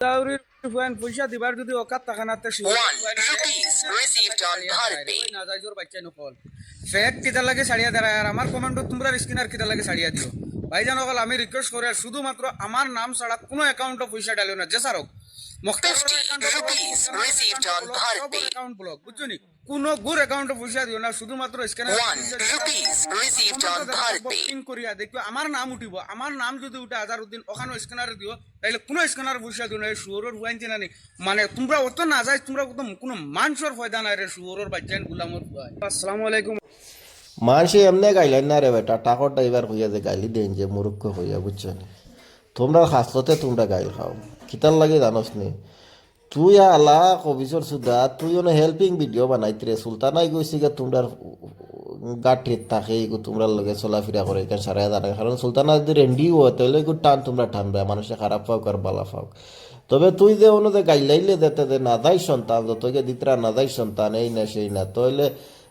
দাউরির Fuan পয়সা দিবার যদি অকাত টাকা না তে One rupees received on BharatPay. না যাই জোর বাচ্চা নকল ফেক কিতা লাগে সারিয়া দেয় আর আমার কমেন্টত তোমরা স্ক্রিনার কিতা লাগে সারিয়া দিও। ভাইজান সকল আমি রিকোয়েস্ট করে শুধুমাত্র আমার নাম ছাড়া কোনো অ্যাকাউন্টে পয়সা ডালিও না। যে on BharatPay. অ্যাকাউন্ট ব্লক বুঝছ নি? কোন গুর অ্যাকাউন্টে পয়সা দিও না শুধুমাত্র scanner received on BharatPay. Booking করিয়া দেখো আমার নাম উঠিব আমার নাম যদি উঠে আজার উদ্দিন ওখানে স্ক্যানার দিও তাইলে কোনো স্ক্যানার পয়সা দিও না এই শুয়োরের হুয়াইন চিনা নেই মানে তোমরা অত না যাই তোমরা কত কোনো মানুষের ফয়দা নাই রে শুয়োরের বাচ্চান গুলামর আসসালামু আলাইকুম। মানুষে এমনি গাইলেন না রে বেটা টাকর ড্রাইভার হইয়া যে গাইলি দেন যে মুরুক্ষ হইয়া বুঝছেন তোমরা হাসতে তোমরা গাইল খাও। কিতার লাগে জানোস নি? তুই আলা কবিসর সুদা তুই অনে হেল্পিং ভিডিও বানাইতে রে সুলতানাই গেছি গে তোমরা গাঠিত থাকে তোমরা লগে চলাফেরা করে কেন সারা জানে কারণ সুলতানা যদি রেন্ডি হয়, তাহলে এগু টান তোমরা টানবে, মানুষে খারাপ পাও আর বালা পাও তবে তুই যে অন্য যে গাইলাইলে দেতে যে নাদাই সন্তান যতকে দিতরা নাদাই সন্তান, এই না সেই না তাহলে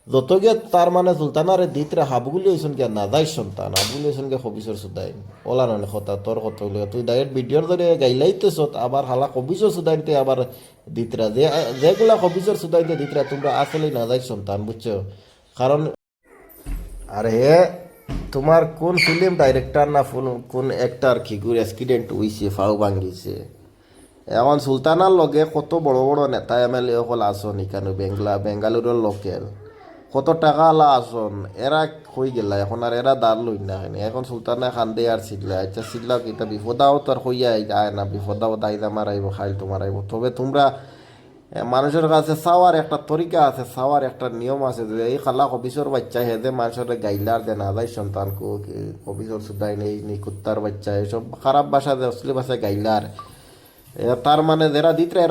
যতকে তার মানে সুলতানারে দিতরা হাবগুলি হইছন কে নাদাই সন্তান, হাবগুলি হইছন কে হবিসর সুদাই ওলা নয় কথা তোর কথা হইলে তুই ডাইরেক্ট ভিডিওর ধরে গাইলাইতেছ আবার হালা হবিসর সুদাইতে আবার দিতরা। যে, যেগুলা হবিসর সুদাইতে দিতরা, তোমরা আসলে নাদাই সন্তান, বুঝছ? কারণ আরে তোমার কোন ফিল্ম ডাইরেক্টর না কোন- কোন অ্যাক্টর খিগুর অ্যাক্সিডেন্ট হইছে ফাউ ভাঙ্গিছে এখন সুলতানার লগে কত বড় বড় নেতা এম এল এ সকল আসন এখানে, বেঙ্গলা বেঙ্গালুরের লোকেল কত টাকা আসন, এরা হয়ে গেলা, এখন আর এরা দাঁড় লই না এখানে। সুলতানা খান্দে আর শিখলা আচ্ছা শিখলা কিতা বিপদাও আর হইয়া আয় না, বিপদাও দায়দা মারাইব খাইল তো মারাইব তবে তোমরা মানুষের কাছে চাওয়ার একটা তরিকা আছে, চাওয়ার একটা নিয়ম আছে যে, এই খালা অফিসর বাচ্চা হে যে মানুষের গাইলার দে না যায় সন্তান অফিসর সুদাই নেই, নি কুত্তার বাচ্চা, এসব খারাপ ভাষা যে, অশ্লীল ভাষায় গাইলার। তার মানে যারা দিতরা এরা